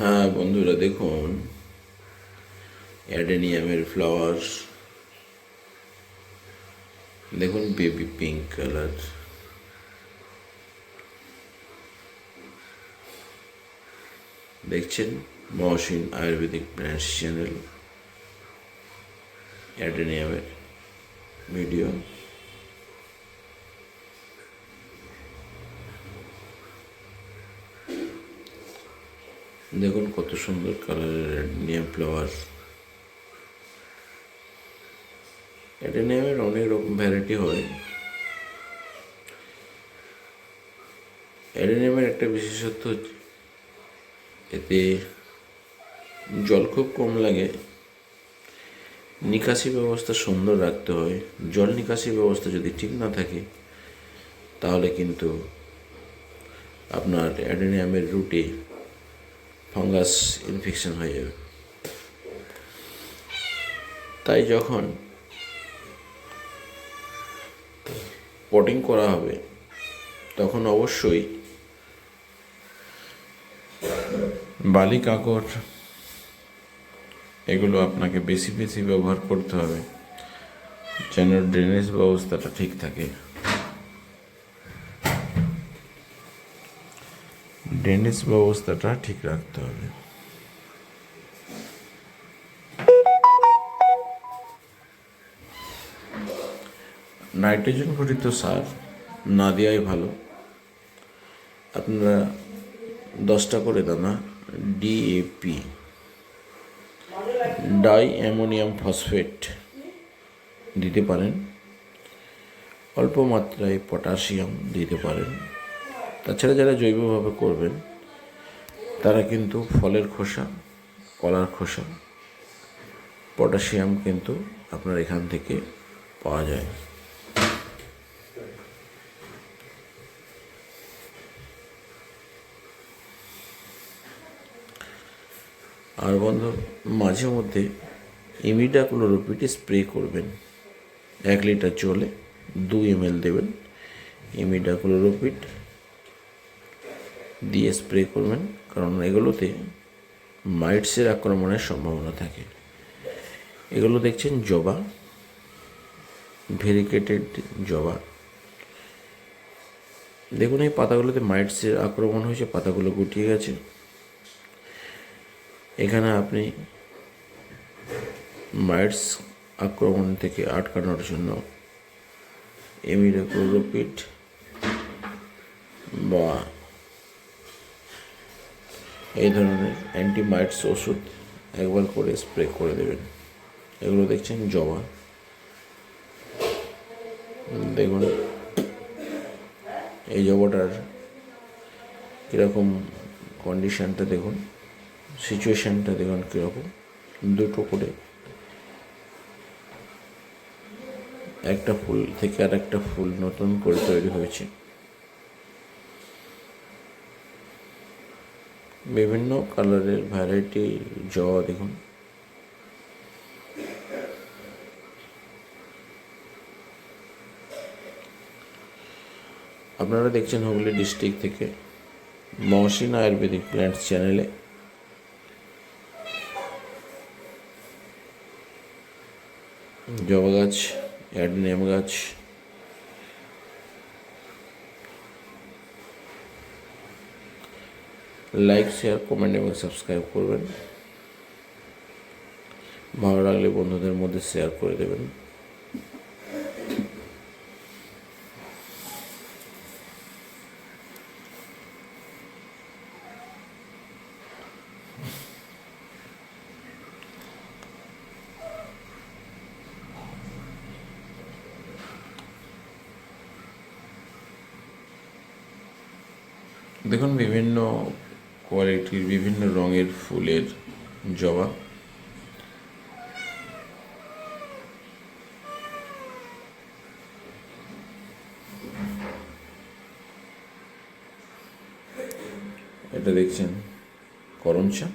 হ্যাঁ বন্ধুরা দেখুন, অ্যাডেনিয়ামের ফ্লাওয়ার। দেখুন বেবি পিঙ্ক কালার। দেখছেন? Mohsin Ayurvedic brands channel. অ্যাডেনিয়ামের video. দেখুন কত সুন্দর কালারের অ্যাডেনিয়াম ফ্লাওয়ার অ্যাডেনিয়ামের অনেক রকম ভ্যারাইটি হয়। অ্যাডেনিয়ামের একটা বিশেষত্ব হচ্ছে, এতে জল খুব কম লাগে। নিকাশি ব্যবস্থা সুন্দর রাখতে হয়। জল নিকাশি ব্যবস্থা যদি ঠিক না থাকে, তাহলে কিন্তু আপনার অ্যাডেনিয়ামের রুটে ফাঙ্গাস ইনফেকশন হয়ে যাবে। তাই যখন পটিং করা হবে, তখন অবশ্যই বালি কাকড় এগুলো আপনাকে বেশি বেশি ব্যবহার করতে হবে। যেন ড্রেনেজ ব্যবস্থাটা ঠিক থাকে। ড্রেনেজ ব্যবস্থাটা ঠিক রাখতে হবে। নাইট্রোজেন ঘটিত সার না দেওয়াই ভালো। আপনারা দশটা করে দানা ডিএপি ডাই অ্যামোনিয়াম ফসফেট দিতে পারেন। অল্প মাত্রায় পটাশিয়াম দিতে পারেন। তাছাড়া যারা জৈবভাবে করবেন, তারা কিন্তু ফলের খোসা, কলার খোসা, পটাশিয়াম কিন্তু আপনার এখান থেকে পাওয়া যায়। আর বন্ধু, মাঝে মধ্যে ইমিডাক্লোরোপিটি স্প্রে করবেন। এক লিটার জলে দু এম দেবেন। ইমিডাক্লোরোপিড দিয়ে স্প্রে করবেন, কারণ এগুলোতে মাইটসের আক্রমণের সম্ভাবনা থাকে। এগুলো দেখছেন জবা, ভেরিকেটেড জবা। দেখুন, এই পাতাগুলোতে মাইটসের আক্রমণ হয়েছে, পাতাগুলো গুটিয়ে গেছে। এখানে আপনি মাইটস আক্রমণ থেকে আটকানোর জন্য এমিডাক্লোরোপিড বা এই ধরনের অ্যান্টিমাইটস ওষুধ একবার করে স্প্রে করে দেবেন। এগুলো দেখছেন জবা দেখুন, এই জবাটার কীরকম কন্ডিশানটা দেখুন সিচুয়েশানটা দেখুন কীরকম। দুটো করে একটা ফুল থেকে আর একটা ফুল নতুন করে তৈরি হয়েছে। বিভিন্ন কালারের ভ্যারাইটি জবা দেখুন আপনারা দেখছেন হুগলি ডিস্ট্রিক্ট থেকে মহসিন আয়ুর্বেদিক প্ল্যান্টস চ্যানেলে জবা গাছ অ্যাডনিয়াম গাছ লাইক শেয়ার কমেন্ট এবং সাবস্ক্রাইব করবেন। ভালো লাগলে বন্ধুদের মধ্যে শেয়ার করে দেবেন। দেখুন, বিভিন্ন কোয়ালিটির বিভিন্ন রঙের ফুলের জবা। এটা দেখছেন করমচা।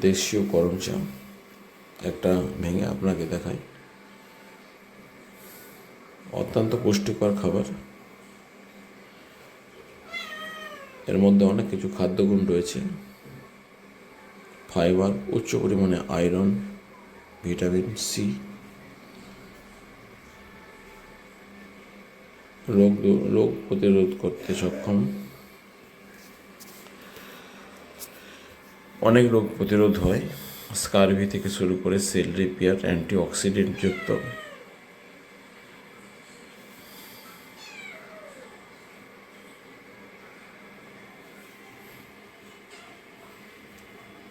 দেশীয় করমচা। একটা ভেঙে আপনাকে দেখায় অত্যন্ত পুষ্টিকর খাবার। এর মধ্যে অনেক কিছু খাদ্যগুণ রয়েছে। ফাইবার, উচ্চ পরিমাণে আয়রন, ভিটামিন সি। রোগ রোগ প্রতিরোধ করতে সক্ষম। অনেক রোগ প্রতিরোধ হয়। স্কারভি থেকে শুরু করে সেল রিপেয়ার অ্যান্টিঅক্সিডেন্ট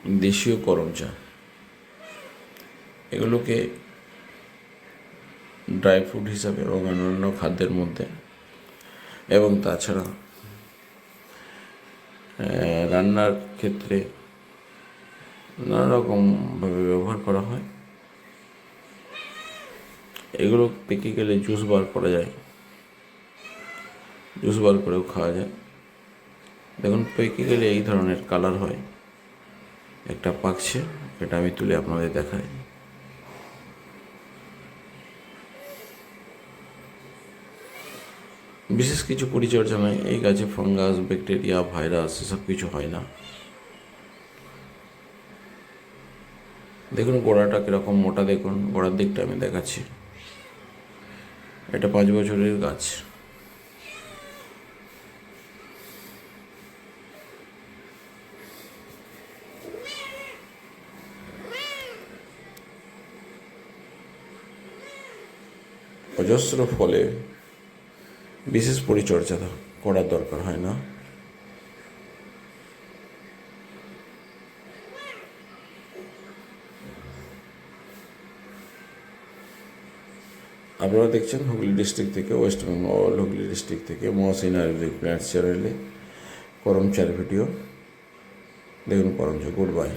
দেশীয় করম চা এগুলোকে ড্রাই ফ্রুট হিসাবে এবং অন্যান্য খাদ্যের মধ্যে এবং তাছাড়া রান্নার ক্ষেত্রে নানা রকমভাবে ব্যবহার করা হয়। এগুলো পেকে গেলে জুস বার করা যায়। জুস বার করেও খাওয়া যায়। দেখুন, পেকে গেলে এই ধরনের কালার হয়। একটা পাকছে, এটা আমি তুলে আপনাদের দেখাই। বিশেষ কিছু পরিচর্যা নয় এই গাছে ফাঙ্গাস, ব্যাকটেরিয়া, ভাইরাস, এসব কিছু হয় না। দেখুন গোড়াটা কীরকম মোটা, দেখুন, গোড়ার দিকটা আমি দেখাচ্ছি। এটা পাঁচ বছরের গাছ। অজস্র ফলে বিশেষ পরিচর্যা করার দরকার হয় না। আপনারা দেখছেন হুগলি ডিস্ট্রিক্ট থেকে, ওয়েস্ট বেঙ্গল, হুগলি ডিস্ট্রিক্ট থেকে মহাসিন আয়ুর্বেদিক প্ল্যান্টস চ্যানেলে করমচার ভিডিও। দেখুন করমচা গুড বাই।